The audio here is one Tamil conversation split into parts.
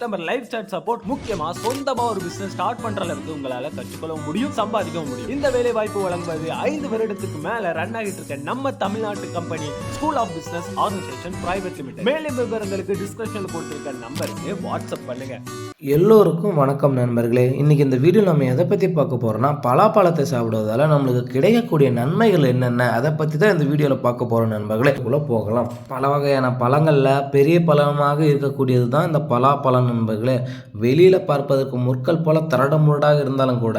customer lifestyle support முக்கியமா சொந்தமா ஒரு பிசினஸ் ஸ்டார்ட் பண்ற அளவுக்கு உங்களால கற்றுக்கொள்ளவும் முடியும் சம்பாதிக்கவும் முடியும். இந்த வேலை வாய்ப்பு வழங்குவது ஐந்து வருடத்துக்கு மேல ரன் ஆகிட்டு இருக்க நம்ம தமிழ்நாட்டு company school of business organisation private limited மேலும் விவரங்களுக்கு டிஸ்கிரிப்ஷன்ல கொடுத்திருக்க நம்பருக்கு வாட்ஸ்அப் பண்ணுங்க. எல்லோருக்கும் வணக்கம் நண்பர்களே. இன்றைக்கி இந்த வீடியோ நம்ம எதை பற்றி பார்க்க போகிறோன்னா பலாப்பழத்தை சாப்பிடுவதால் நம்மளுக்கு கிடைக்கக்கூடிய நன்மைகள் என்னென்ன அதை பற்றி தான் இந்த வீடியோவில் பார்க்க போகிறோம் நண்பர்களே. இதுக்குள்ளே போகலாம். பல வகையான பழங்களில் பெரிய பழமாக இருக்கக்கூடியது தான் இந்த பலாப்பழம் நண்பர்களே. வெளியில் பார்ப்பதற்கு முற்கள் போல தரடமுரடாக இருந்தாலும் கூட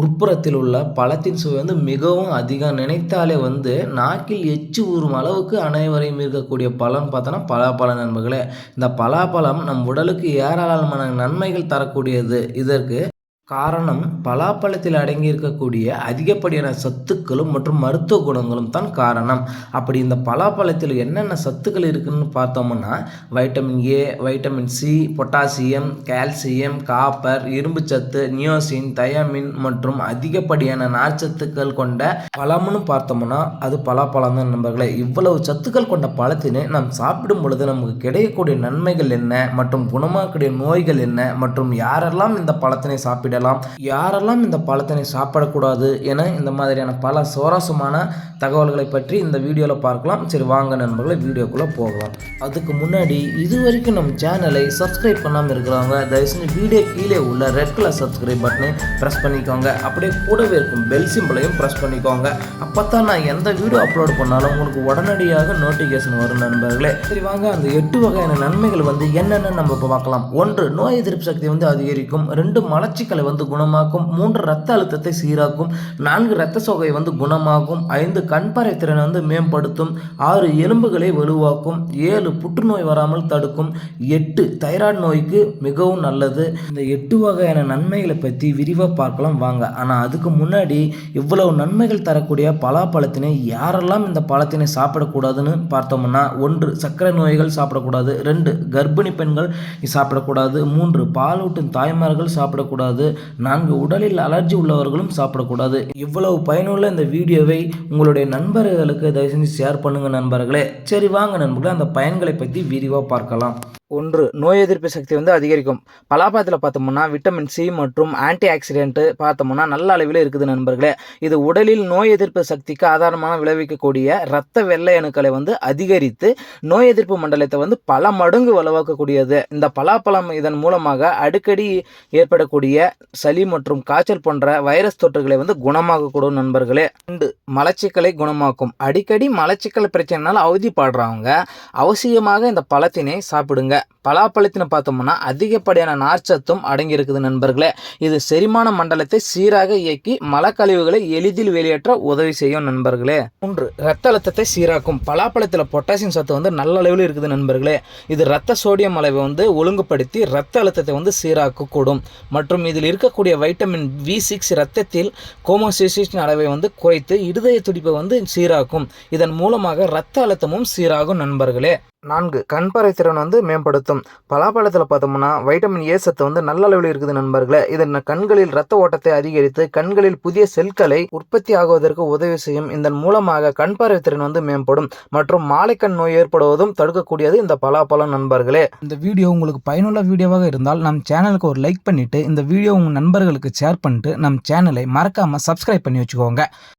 உட்புறத்தில் உள்ள பழத்தின் சுவை வந்து மிகவும் அதிகம். நினைத்தாலே வந்து நாக்கில் எச்சு ஊறும் அளவுக்கு அனைவரையும் இருக்கக்கூடிய பழம் பார்த்தோன்னா பலாப்பழம் நண்பர்களே. இந்த பலாப்பழம் நம் உடலுக்கு ஏராளமான நன்மைகள் தரக்கூடியது இதற்கு காரணம் பலாப்பழத்தில் அடங்கி இருக்கக்கூடிய அதிகப்படியான சத்துக்களும் மற்றும் மருத்துவ குணங்களும் தான் காரணம். அப்படி இந்த பலாப்பழத்தில் என்னென்ன சத்துக்கள் இருக்குன்னு பார்த்தோம்னா vitamin A vitamin C potassium calcium copper இரும்புச்சத்து நியோசின் தயமின் மற்றும் அதிகப்படியான நார்ச்சத்துக்கள் கொண்ட பழம்னு பார்த்தோம்னா அது பலாப்பழம் தான் நண்பர்களே. இவ்வளவு சத்துக்கள் கொண்ட பழத்தினை நாம் சாப்பிடும் பொழுது நமக்கு கிடைக்கக்கூடிய நன்மைகள் என்ன? மற்றும் குணமாக்கக்கூடிய நோய்கள் என்ன? மற்றும் யாரெல்லாம் இந்த பழத்தினை சாப்பிட சாப்பிடலாம் யாரெல்லாம் இந்த பழத்தினை சாப்பிடக்கூடாது என இந்த மாதிரியான பல சுவாரஸ்யமான தகவல்களை பற்றி இந்த வீடியோவில் பார்க்கலாம். சரி வாங்க நண்பர்களே வீடியோக்குள்ளே போகலாம். அதுக்கு முன்னாடி இது வரைக்கும் நம்ம சேனலை சப்ஸ்கிரைப் பண்ணாமல் இருக்கிறவங்க தயவுசெய்து வீடியோ கீழே உள்ள ரெட் கலர் சப்ஸ்கிரைப் பட்டனை ப்ரெஸ் பண்ணிக்கோங்க. அப்படியே கூடவே இருக்கும் பெல் சிம்பிளையும் ப்ரெஸ் பண்ணிக்கோங்க. அப்போ தான் நான் எந்த வீடியோ அப்லோட் பண்ணாலும் உங்களுக்கு உடனடியாக நோட்டிஃபிகேஷன் வரும் நண்பர்களே. சரி வாங்க அந்த எட்டு வகையான நன்மைகள் வந்து என்னென்னு நம்ம இப்போ பார்க்கலாம். ஒன்று நோய் எதிர்ப்பு சக்தி வந்து அதிகரிக்கும். ரெண்டு மலச்சிக்கலை வந்து குணமாக்கும் மூன்று ரத்த அழுத்தத்தை சீராக்கும் நான்கு இரத்த சோகை வந்து குணமாகும் ஐந்து கண்பறை திறனை வந்து மேம்படுத்தும் ஆறு எலும்புகளை வலுவாக்கும் ஏழு புற்றுநோய் வராமல் தடுக்கும் எட்டு தைராய்டு நோய்க்கு மிகவும் நல்லது. இந்த எட்டு வகையான நன்மைகளை பற்றி விரிவாக பார்க்கலாம் வாங்க. ஆனால் அதுக்கு முன்னாடி இவ்வளவு நன்மைகள் தரக்கூடிய பலாப்பழத்தினை யாரெல்லாம் இந்த பழத்தினை சாப்பிடக்கூடாதுன்னு பார்த்தோம்னா ஒன்று சர்க்கரை நோய்கள் சாப்பிடக்கூடாது ரெண்டு கர்ப்பிணி பெண்கள் சாப்பிடக்கூடாது மூன்று பாலூட்டும் தாய்மார்கள் சாப்பிடக்கூடாது நான்கு உடலில் அலர்ஜி உள்ளவர்களும் சாப்பிடக்கூடாது. இவ்வளவு பயனுள்ள இந்த வீடியோவை உங்களுடைய நண்பர்களுக்கு தயவு செஞ்சு ஷேர் பண்ணுங்க நண்பர்களே. சரி வாங்க நண்பர்களே அந்த பயன்களை பற்றி விரிவாக பார்க்கலாம். ஒன்று நோய் எதிர்ப்பு சக்தி வந்து அதிகரிக்கும். பலாப்பழத்தில் பார்த்தோம்னா விட்டமின் சி மற்றும் ஆன்டி ஆக்சிடென்ட் பார்த்தோம்னா நல்ல அளவில் இருக்குது நண்பர்களே. இது உடலில் நோய் எதிர்ப்பு சக்திக்கு ஆதாரமாக விளைவிக்கக்கூடிய இரத்த வெள்ளை அணுக்களை வந்து அதிகரித்து நோய் எதிர்ப்பு மண்டலத்தை வந்து பல மடங்கு வலுவாக்கக்கூடியது. இந்த பலாப்பழம் இதன் மூலமாக அடிக்கடி ஏற்படக்கூடிய சளி மற்றும் காய்ச்சல் போன்ற வைரஸ் தொற்றுகளை வந்து குணமாக்கக்கூடும் நண்பர்களே. ரெண்டு மலச்சிக்கலை குணமாக்கும். அடிக்கடி மலச்சிக்கல் பிரச்சனைனால அவதிப்படுறவங்க அவசியமாக இந்த பழத்தினை சாப்பிடுங்க. பலாப்பழத்தின பார்த்தோம்னா அதிகப்படியான நார்ச்சத்தும் அடங்கியிருக்குது நண்பர்களே. இது செரிமான மண்டலத்தை சீராக இயக்கி மலக்கழிவுகளை எளிதில் வெளியேற்ற உதவி செய்யும் நண்பர்களே. மூன்று ரத்த அழுத்தத்தை சீராக்கும். பலாப்பழத்தில் பொட்டாசியம் சத்து வந்து நல்ல அளவில் இருக்குது நண்பர்களே. இது ரத்த சோடியம் அளவை வந்து ஒழுங்குபடுத்தி ரத்த அழுத்தத்தை வந்து சீராக்கக்கூடும். மற்றும் இதில் இருக்கக்கூடிய வைட்டமின் வி சிக்ஸ் ரத்தத்தில் கோமோசிசின் அளவை வந்து குறைத்து இருதய துடிப்பை வந்து சீராக்கும். இதன் மூலமாக ரத்த அழுத்தமும் சீராகும் நண்பர்களே. நான்கு. கண்பார்வை திறன் வந்து மேம்படுத்தும். பலாப்பழத்தில் பார்த்தோம்னா வைட்டமின் ஏ சத்து வந்து நல்ல அளவில் இருக்குது நண்பர்களே. இதன் கண்களில் ரத்த ஓட்டத்தை அதிகரித்து கண்களில் புதிய செல்களை உற்பத்தி ஆகுவதற்கு உதவி செய்யும். இதன் மூலமாக கண்பார்வை திறன் வந்து மேம்படும். மற்றும் மாலைக்கண் நோய் ஏற்படுவதும் தடுக்கக்கூடியது இந்த பலாப்பழம் நண்பர்களே. இந்த வீடியோ உங்களுக்கு பயனுள்ள வீடியோவாக இருந்தால் நம் சேனலுக்கு ஒரு லைக் பண்ணிட்டு இந்த வீடியோ உங்கள் நண்பர்களுக்கு ஷேர் பண்ணிட்டு நம் சேனலை மறக்காம சப்ஸ்கிரைப் பண்ணி வச்சுக்கோங்க.